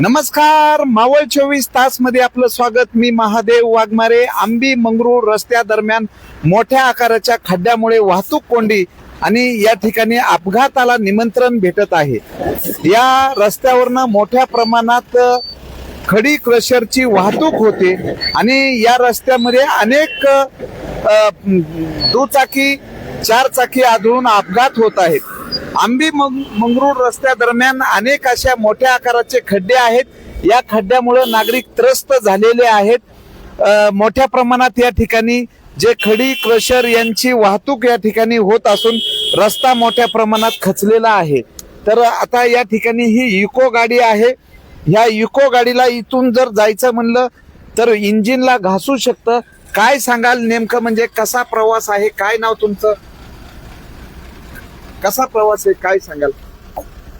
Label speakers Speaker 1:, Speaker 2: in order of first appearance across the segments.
Speaker 1: नमस्कार मावळ चोवीस तासमध्ये आपलं स्वागत. मी महादेव वाघमारे आंबी मंगरूळ रस्त्या दरम्यान मोठ्या आकाराच्या खड्ड्यामुळे वाहतूक कोंडी आणि या ठिकाणी अपघाताला निमंत्रण भेटत आहे. या रस्त्यावरनं मोठ्या प्रमाणात खडी क्रशरची वाहतूक होते आणि या रस्त्यामध्ये अनेक दुचाकी चार चाकी आढळून अपघात होत आहेत. आंबी मंग- मंगरूळ रस्त्या दरम्यान अनेक अशा मोठ्या आकाराचे खड्डे आहेत. या खड्ड्यामुळे नागरिक त्रस्त झालेले आहेत. मोठ्या प्रमाणात या ठिकाणी जे खडी क्रशर यांची वाहतूक या ठिकाणी होत असून रस्ता मोठ्या प्रमाणात खचलेला आहे. तर आता या ठिकाणी ही इको गाडी आहे. ह्या इको गाडीला इथून जर जायचं म्हणलं तर इंजिनला घासू शकतं. काय सांगाल नेमकं म्हणजे कसा प्रवास आहे? काय नाव तुमचं? कसा प्रवास आहे काय सांगाल?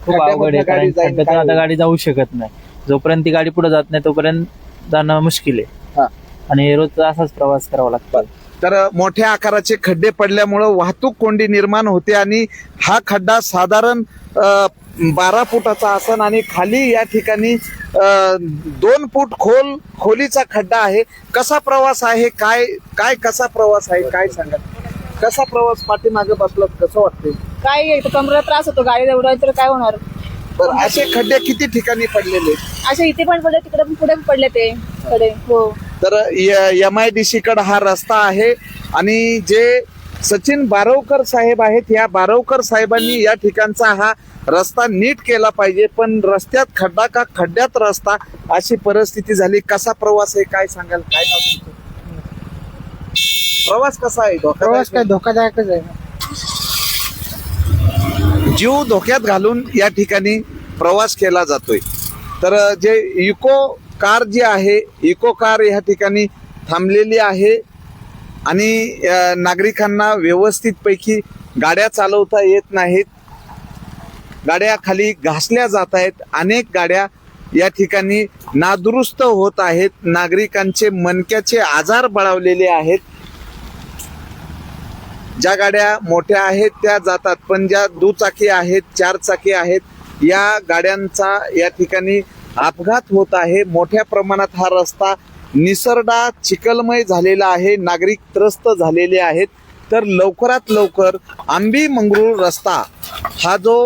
Speaker 2: खूप अवघड आहे कारण खड्ड्यातून आता गाडी जाऊ शकत नाही. जोपर्यंत ती गाडी पुढे जात नाही तोपर्यंत जाणं मुश्किल आहे.
Speaker 1: हा.
Speaker 2: आणि रोजचा असाच प्रवास करावा लागतो.
Speaker 1: तर मोठ्या आकाराचे खड्डे पडल्यामुळं वाहतूक कोंडी निर्माण होते आणि हा खड्डा साधारण बारा फुटाचा असन आणि खाली या ठिकाणी दोन फूट खोल खोलीचा खड्डा आहे. कसा प्रवास आहे काय काय कसा प्रवास आहे काय सांगा कसा प्रवास पाठीमागे बसलात कसं वाटते
Speaker 3: काय कमरेला त्रास होतो गाडी एवढं तर काय होणार?
Speaker 1: बरं असे खड्डे किती ठिकाणी पडलेले?
Speaker 3: असे इथे पण पडले तिकडे पण पुढे पण पडले ते कडे हो.
Speaker 1: तर एम आय डी सी कडे हा रस्ता आहे आणि जे सचिन बारवकर साहेब आहेत या बारवकर साहेबांनी या ठिकाणचा हा रस्ता नीट केला पाहिजे पण रस्त्यात खड्डा का खड्ड्यात रस्ता अशी परिस्थिती झाली कसा प्रवास आहे काय सांगाल काय? प्रवास कसा आहे
Speaker 3: प्रवास काय
Speaker 1: धोकादायक?
Speaker 3: धोकादायकच आहे.
Speaker 1: जीव धोक्यात घालून या ठिकाणी प्रवास केला जातोय. तर जे इको कार जी आहे इको कार या ठिकाणी थांबलेली आहे आणि नागरिकांना व्यवस्थितपैकी गाड्या चालवता येत नाहीत. गाड्या खाली घासल्या जात आहेत. अनेक गाड्या या ठिकाणी नादुरुस्त होत आहेत. नागरिकांचे मनक्याचे आजार बळावलेले आहेत. ज्या गाड्या मोठ्या आहेत त्या जातात. पण ज्या दुचाकी आहेत चार चाकी आहेत या गाड्यांचा या ठिकाणी अपघात होत आहे. मोठ्या प्रमाणात हा रस्ता निसरडा चिखलमय झालेला आहे. नागरिक त्रस्त झालेले आहेत. तर लवकरात लवकर आंबी मंगरूळ रस्ता हा जो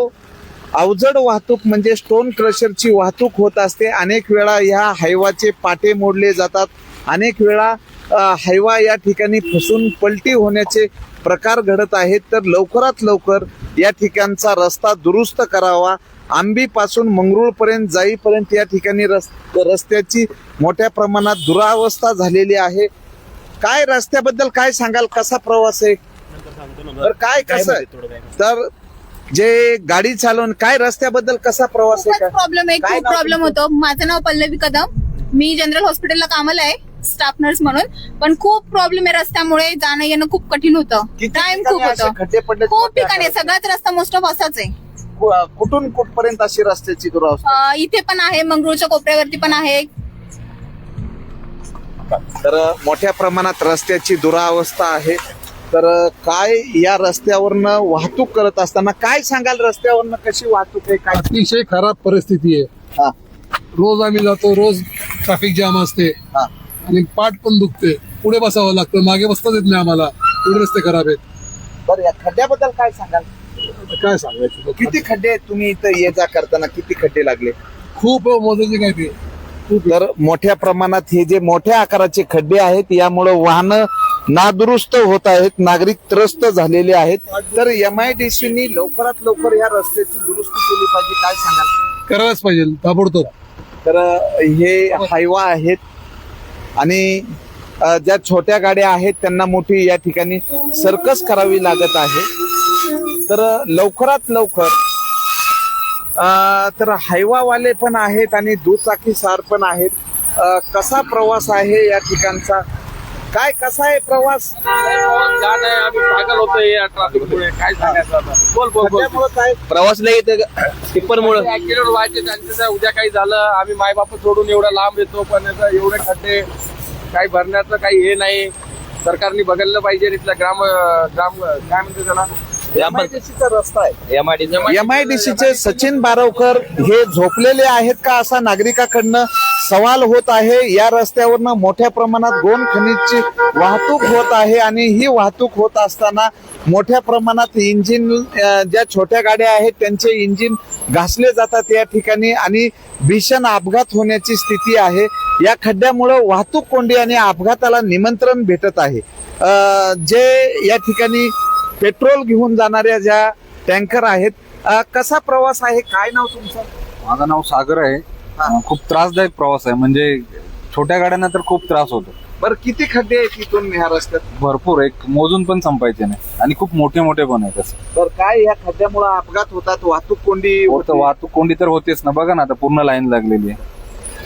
Speaker 1: अवजड वाहतूक म्हणजे स्टोन क्रशरची वाहतूक होत असते अनेक वेळा ह्या हायवाचे पाटे मोडले जातात. अनेक वेळा अ, हायवा या ठिकाणी फसून पलटी होण्याचे प्रकार घडत आहेत. तर लवकरात लवकर या ठिकाणचा रस्ता दुरुस्त करावा. आंबीपासून मंगरूळपर्यंत जाईपर्यंत या ठिकाणी रस रस्त्याची मोठ्या प्रमाणात दुरावस्था झालेली आहे. काय रस्त्याबद्दल काय सांगाल? कसा प्रवास आहे? तर काय कसं? आहे? तर जे गाडी चालवून काय रस्त्याबद्दल कसा प्रवास आहे?
Speaker 3: प्रॉब्लेम आहे
Speaker 1: काय
Speaker 3: खूप प्रॉब्लेम होतो. माझं नाव पल्लवी कदम. मी जनरल हॉस्पिटलला कामाला आहे. स्टाफ नर्स म्हणून. पण खूप प्रॉब्लेम आहे रस्त्यामुळे जाणं येणं खूप कठीण होतं.
Speaker 1: किती
Speaker 3: टाइम
Speaker 1: ठिकाणी
Speaker 3: खूप
Speaker 1: असे
Speaker 3: होतं.
Speaker 1: खड्डे पडले
Speaker 3: खूप ठिकाणी आहे. सगळाच रस्ता मोस्ट ऑफ असाच आहे.
Speaker 1: कु- कुठून कुठपर्यंत अशी रस्त्याची दुरावस्था?
Speaker 3: अं, इथे पण आहे मंगरूळच्या कोपऱ्यावरती पण आहे.
Speaker 1: तर मोठ्या प्रमाणात रस्त्याची दुरावस्था आहे. तर काय या रस्त्यावरनं वाहतूक करत असताना काय सांगाल रस्त्यावरनं कशी वाहतूक आहे काय?
Speaker 4: अतिशय खराब परिस्थिती आहे.
Speaker 1: हा,
Speaker 4: रोज आम्ही जातो रोज ट्रॅफिक जाम असते.
Speaker 1: हा.
Speaker 4: आणि पाठ पण दुखते पुढे बसावं लागतं. मागे बसताच येत नाही आम्हाला. एवढे रस्ते खराब आहेत.
Speaker 1: बरं या खड्ड्याबद्दल काय सांगाल?
Speaker 4: आता काय सांगायचं?
Speaker 1: किती खड्डे आहेत तुम्ही इथं? ये जा करताना किती खड्डे लागले?
Speaker 4: खूप मोजायचे काय ते?
Speaker 1: तर मोठ्या प्रमाणात हे जे मोठ्या आकाराचे खड्डे आहेत यामुळे वाहनं नादुरुस्त होत आहेत नागरिक त्रस्त झालेले आहेत. तर एम आय डी सीनी लवकरात लवकर या रस्त्याची दुरुस्ती केली पाहिजे. काय सांगाल?
Speaker 4: करायलाच पाहिजे. ताबडतोब.
Speaker 1: तर हे हायवा आहेत आणि ज्या छोट्या गाड्या आहेत त्यांना मोठी या ठिकाणी सर्कस करावी लागत आहे. तर लवकरात लवकर तर हायवावाले पण आहेत आणि दुचाकी सार पण आहेत. कसा प्रवास आहे या ठिकाणचा? काय कसा आहे प्रवास?
Speaker 5: आम्ही पागल होतोय या ट्रॅफिक मुळे. काय सांगायचं आता? बोल बोल बोल.
Speaker 1: काय?
Speaker 5: प्रवासला येते टिप्पर मुळे ऍक्सिडेंट व्हायचे आहे. उद्या काही झालं आम्ही मायबाप सोडून एवढा लांब येतो पण याचं एवढे खड्डे काही भरण्याचं काही हे नाही. सरकारने बघितलं पाहिजे इथल्या ग्राम ग्राम काय म्हणते त्याला?
Speaker 1: एमआयडीसीचा रस्ता आहे.
Speaker 5: एमआयडी
Speaker 1: एमआयडीसीचे सचिन बारवकर हे झोपलेले आहेत का असा नागरिकाकडनं? सवाल होत आहे. या रस्त्यावरनं मोठ्या प्रमाणात गोन खनिजची वाहतूक होत आहे आणि ही वाहतूक होत असताना मोठ्या प्रमाणात इंजिन ज्या छोट्या गाड्या आहेत त्यांचे इंजिन घासले जातात या ठिकाणी आणि भीषण अपघात होण्याची स्थिती आहे. या खड्ड्यामुळं वाहतूक कोंडी आणि अपघाताला निमंत्रण भेटत आहे. जे या ठिकाणी पेट्रोल घेऊन जाणाऱ्या ज्या टँकर आहेत कसा प्रवास आहे? काय नाव तुमचं?
Speaker 6: माझं नाव सागर आहे. अं, खूप त्रासदायक प्रवास आहे. म्हणजे छोट्या गाड्यांना तर खूप त्रास होतो.
Speaker 1: बरं किती खड्डे आहेत इथून ह्या रस्त्यात?
Speaker 6: भरपूर. एक मोजून पण संपायचे नाही. आणि खूप मोठे मोठे पण आहेत असं.
Speaker 1: बरं काय ह्या खड्ड्यामुळे अपघात होतात? वाहतूक कोंडी
Speaker 6: होतं
Speaker 1: होते.
Speaker 6: वाहतूक कोंडी तर होतेच ना. बघा ना आता पूर्ण लाईन लागलेली आहे.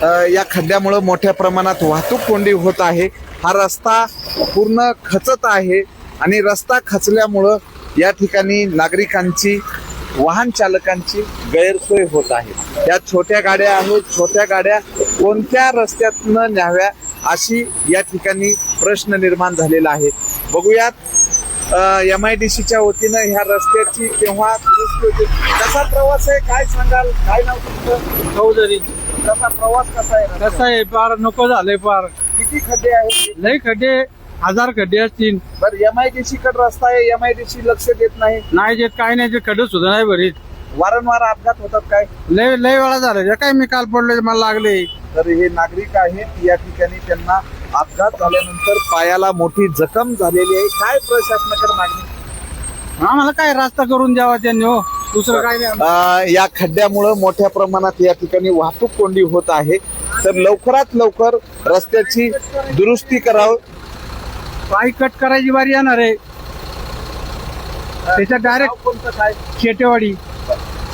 Speaker 1: अ, या खड्ड्यामुळे मोठ्या प्रमाणात वाहतूक कोंडी होत आहे. हा रस्ता पूर्ण खचत आहे. आणि रस्ता खचल्यामुळं या ठिकाणी नागरिकांची वाहन चालकांची गैरसोय होत आहे. या छोट्या गाड्या आहेत. छोट्या गाड्या कोणत्या रस्त्यातनं न्याव्या अशी या ठिकाणी प्रश्न निर्माण झालेला आहे. बघूयात एम आय डी सीच्या वतीनं ह्या रस्त्याची दुरुस्ती होते? कसा प्रवास आहे? काय सांगाल? काय नाव तुमचं?
Speaker 2: चौधरी.
Speaker 1: कसा प्रवास कसा आहे?
Speaker 2: कसं आहे? पार नको झालंय पार.
Speaker 1: किती खड्डे आहेत?
Speaker 2: लय खड्डे. हजार खड्डे असतील.
Speaker 1: बरं एमआयडीसी कडे रस्ता आहे एमआयडीसी लक्ष देत नाही.
Speaker 2: नाही जे काय नाही ते खड्डे सुद्धा नाही भरीत.
Speaker 1: वारंवार अपघात होतात काय?
Speaker 2: लय लय वेळा झालं. काय मी काल पडलोय मला लागले.
Speaker 1: तर हे नागरिक आहेत या ठिकाणी त्यांना अपघात झाल्यानंतर पायाला मोठी जखम झालेली आहे. काय प्रशासनाकडे मागणी?
Speaker 2: आम्हाला काय रस्ता करून द्यावा त्यांनी हो? दुसरं काय नाही.
Speaker 1: अं, या खड्ड्यामुळं मोठ्या प्रमाणात या ठिकाणी वाहतूक कोंडी होत आहे. तर लवकरात लवकर रस्त्याची दुरुस्ती करावं.
Speaker 2: पाय कट करायची बारी येणार आहे. त्याच्यात डायरेक्ट
Speaker 1: कोणतं काय?
Speaker 2: शेटेवाडी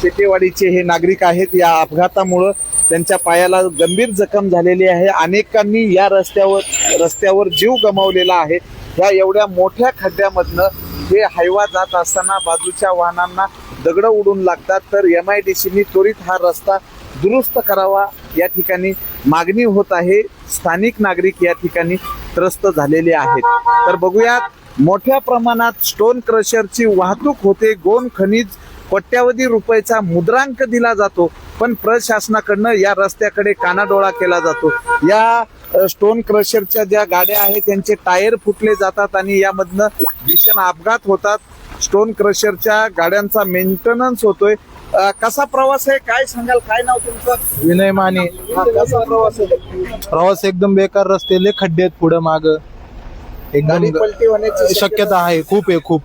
Speaker 1: शेतेवाडीचे हे नागरिक आहेत. या अपघातामुळं त्यांच्या पायाला गंभीर जखम झालेली आहे. अनेकांनी या रस्त्यावर रस्त्यावर जीव गमावलेला आहे. ह्या एवढ्या मोठ्या खड्ड्यामधनं हे हायवा जात असताना बाजूच्या वाहनांना दगड उडून लागतात. तर एम आय डी सीनी त्वरित हा रस्ता दुरुस्त करावा या ठिकाणी मागणी होत आहे. स्थानिक नागरिक या ठिकाणी त्रस्त झालेले आहेत. तर बघूयात मोठ्या प्रमाणात स्टोन क्रशरची वाहतूक होते. गोन खनिज कोट्यावधी रुपयाचा मुद्रांक दिला जातो. पण प्रशासनाकडनं या रस्त्याकडे कानाडोळा केला जातो. या स्टोन क्रशरच्या ज्या गाड्या आहेत त्यांचे टायर फुटले जातात आणि यामधनं भीषण अपघात होतात. स्टोन क्रशरच्या गाड्यांचा मेंटेनन्स होतोय. अ, कसा प्रवास आहे? काय सांगाल? काय नाव तुमचं?
Speaker 7: विनय माने.
Speaker 1: हा, कसा प्रवास आहे?
Speaker 7: प्रवास एकदम बेकार रस्ते लय खड्डे आहेत पुढे माग.
Speaker 1: गाडी
Speaker 7: एकदम
Speaker 1: पलटी होण्याची
Speaker 7: शक्यता आहे खूप आहे खूप.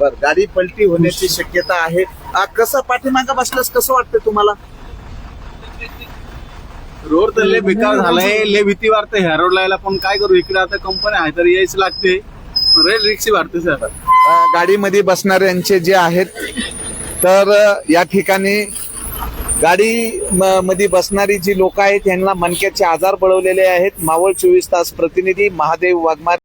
Speaker 1: बर गाडी पलटी होण्याची शक्यता आहे. कसं पाठीमागं बसल्यास कसं वाटतं तुम्हाला?
Speaker 8: रोड तर लय बेकार झालाय लय भीती वाटते ह्या रोडला. यायला पण काय करू इकडे आता कंपनी आहे तर यायच लागते. रेल रिक्षी वाढते सर.
Speaker 1: अ, गाडीमध्ये बसणाऱ्यांचे जे आहेत तर या ठिकाणी गाडी म- मध्ये बसणारी जी लोक आहेत यांना मनक्याचे आजार बळवलेले आहेत. मावळ चोवीस तास प्रतिनिधी महादेव वाघमारे